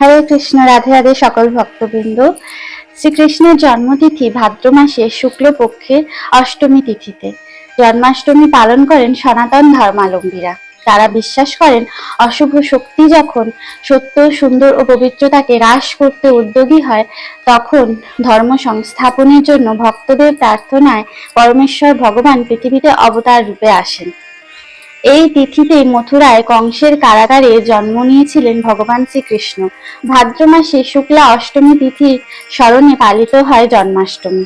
হরে কৃষ্ণ, রাধে রাধে সকল ভক্তবৃন্দ। শ্রীকৃষ্ণের জন্মতিথি ভাদ্র মাসে শুক্লপক্ষের অষ্টমী তিথিতে। জন্মাষ্টমী পালন করেন সনাতন ধর্মালম্বীরা। তারা বিশ্বাস করেন অশুভ শক্তি যখন সত্য, সুন্দর ও পবিত্রতাকে হ্রাস করতে উদ্যোগী হয়, তখন ধর্ম সংস্থাপনের জন্য ভক্তদের প্রার্থনায় পরমেশ্বর ভগবান পৃথিবীতে অবতার রূপে আসেন। এই তিথিতে মথুরায় কংসের কারাগারে জন্ম নিয়েছিলেন ভগবান শ্রীকৃষ্ণ। ভাদ্র মাসে শুক্লা অষ্টমী তিথির স্মরণে পালিত হয় জন্মাষ্টমী।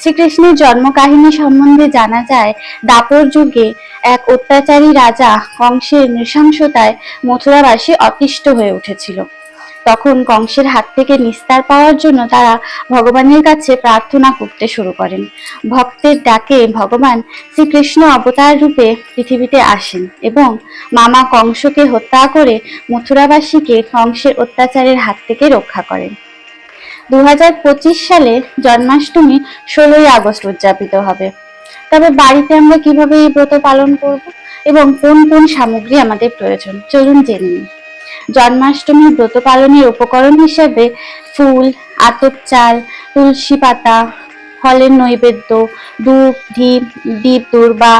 শ্রীকৃষ্ণের জন্মকাহিনী সম্বন্ধে জানা যায়, দাপর যুগে এক অত্যাচারী রাজা কংসের নৃশংসতায় মথুরাবাসী অতিষ্ঠ হয়ে উঠেছিল। তখন কংসের হাত থেকে নিস্তার পাওয়ার জন্য তারা ভগবানের কাছে প্রার্থনা করতে শুরু করেন। ভক্তের ডাকে ভগবান শ্রীকৃষ্ণ অবতার রূপে পৃথিবীতে আসেন এবং মামা কংসকে হত্যা করে মথুরাবাসীকে কংসের অত্যাচারের হাত থেকে রক্ষা করেন। দু হাজার পঁচিশ সালে জন্মাষ্টমী ষোলোই আগস্ট উদযাপিত হবে। তবে বাড়িতে আমরা কীভাবে এই ব্রত পালন করব এবং কোন কোন সামগ্রী আমাদের প্রয়োজন? চলুন জেনে নিই। জন্মাষ্টমীর ব্রত পালনের উপকরণ হিসেবে ফুল, আতপ চাল, তুলসী পাতা, ফলের নৈবেদ্য, ধূপ ধীপ দীপ, দুর্বা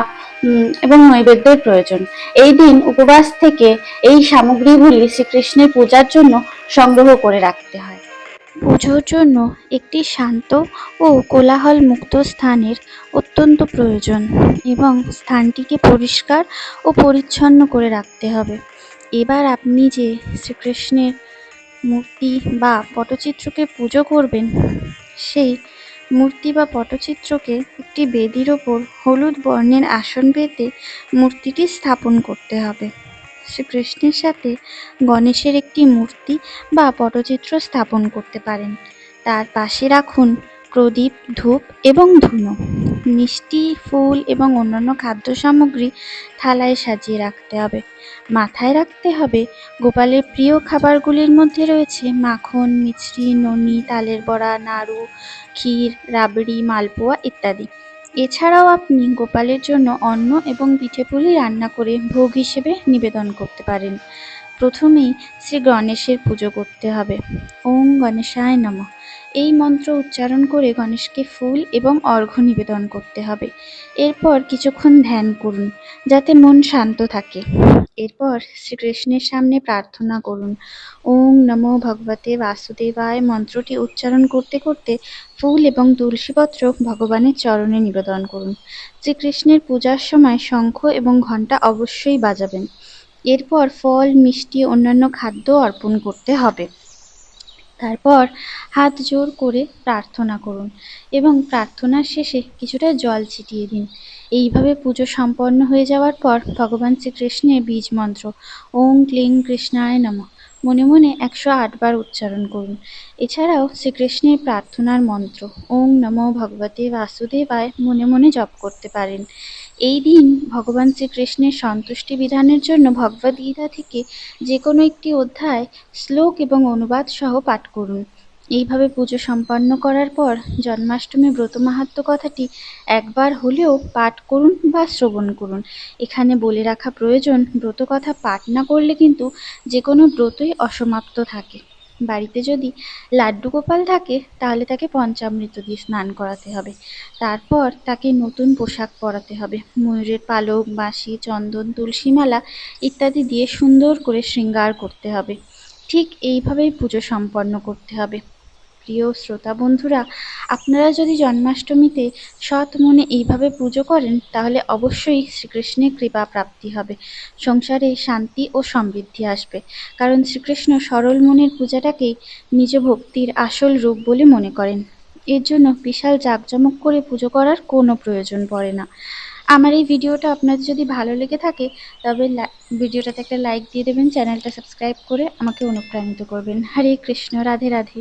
এবং নৈবেদ্যের প্রয়োজন। এই দিন উপবাস থেকে এই সামগ্রীগুলি শ্রীকৃষ্ণের পূজার জন্য সংগ্রহ করে রাখতে হয়। পুজোর জন্য একটি শান্ত ও কোলাহল মুক্ত স্থানের অত্যন্ত প্রয়োজন এবং স্থানটিকে পরিষ্কার ও পরিচ্ছন্ন করে রাখতে হবে। এবার আপনি যে শ্রীকৃষ্ণের মূর্তি বা পটচিত্রকে পুজো করবেন, সেই মূর্তি বা পটচিত্রকে একটি বেদির ওপর হলুদ বর্ণের আসন পেতে মূর্তিটি স্থাপন করতে হবে। শ্রীকৃষ্ণের সাথে গণেশের একটি মূর্তি বা পটচিত্র স্থাপন করতে পারেন। তার পাশে রাখুন প্রদীপ, ধূপ এবং ধুনো। মিষ্টি ফুল এবং অন্যান্য খাদ্য সামগ্রী থালায় সাজিয়ে রাখতে হবে। মাথায় রাখতে হবে, গোপালের প্রিয় খাবারগুলির মধ্যে রয়েছে মাখন, মিছরি, ননি, তালের বড়া, নাড়ু, ক্ষীর, রাবড়ি, মালপোয়া ইত্যাদি। এছাড়াও আপনি গোপালের জন্য অন্ন এবং পিঠেপুলি রান্না করে ভোগ হিসেবে নিবেদন করতে পারেন। প্রথমেই শ্রী গণেশের পুজো করতে হবে। ওম গণেশায় নমঃ। এই মন্ত্র উচ্চারণ করে গণেশকে ফুল এবং অর্ঘ্য নিবেদন করতে হবে। এরপর কিছুক্ষণ ধ্যান করুন, যাতে মন শান্ত থাকে। এরপর শ্রীকৃষ্ণের সামনে প্রার্থনা করুন। ওম নমো ভগবতে বাসুদেবায় মন্ত্রটি উচ্চারণ করতে করতে ফুল এবং তুলসীপত্র ভগবানের চরণে নিবেদন করুন। শ্রীকৃষ্ণের পূজার সময় শঙ্খ এবং ঘণ্টা অবশ্যই বাজাবেন। এরপর ফল, মিষ্টি, অন্যান্য খাদ্য অর্পণ করতে হবে। তারপর হাত জোর করে প্রার্থনা করুন এবং প্রার্থনার শেষে কিছুটা জল ছিটিয়ে দিন। এইভাবে পুজো সম্পন্ন হয়ে যাওয়ার পর ভগবান শ্রীকৃষ্ণের বীজ মন্ত্র ওম ক্লিং কৃষ্ণায় নমঃ। মনে মনে একশো আটবার উচ্চারণ করুন। এছাড়াও শ্রীকৃষ্ণের প্রার্থনার মন্ত্র, ওং নমো ভগবতে বাসুদেবায় মনে মনে জপ করতে পারেন। এই দিন ভগবান শ্রীকৃষ্ণের সন্তুষ্টি বিধানের জন্য ভগবদ্গীতা থেকে যে কোনো একটি অধ্যায় শ্লোক এবং অনুবাদ সহ পাঠ করুন। এইভাবে পুজো সম্পন্ন করার পর জন্মাষ্টমী ব্রত মাহাত্ম্য কথাটি একবার হলেও পাঠ করুন বা শ্রবণ করুন। এখানে বলে রাখা প্রয়োজন, ব্রত কথা পাঠ না করলে কিন্তু যে কোনো ব্রতই অসমাপ্ত থাকে। বাড়িতে যদি লাড্ডু গোপাল থাকে, তাহলে তাকে পঞ্চামৃত দিয়ে স্নান করাতে হবে। তারপর তাকে নতুন পোশাক পরাতে হবে। ময়ূরের পালক, বাঁশি, চন্দন তুলসী মালা ইত্যাদি দিয়ে সুন্দর করে শৃঙ্গার করতে হবে। ঠিক এইভাবেই পুজো সম্পন্ন করতে হবে। প্রিয় শ্রোতা বন্ধুরা, আপনারা যদি জন্মাষ্টমীতে সৎ মনে এইভাবে পুজো করেন, তাহলে অবশ্যই শ্রীকৃষ্ণের কৃপা প্রাপ্তি হবে। সংসারে শান্তি ও সমৃদ্ধি আসবে। কারণ শ্রীকৃষ্ণ সরল মনের পূজাটাকেই নিজ ভক্তির আসল রূপ বলে মনে করেন। এর জন্য বিশাল জাঁকজমক করে পুজো করার কোনো প্রয়োজন পড়ে না। আমার এই ভিডিওটা আপনাদের যদি ভালো লেগে থাকে, তবে ভিডিওটাতে একটা লাইক দিয়ে দেবেন, চ্যানেলটা সাবস্ক্রাইব করে আমাকে অনুপ্রাণিত করবেন। হরে কৃষ্ণ, রাধে রাধে।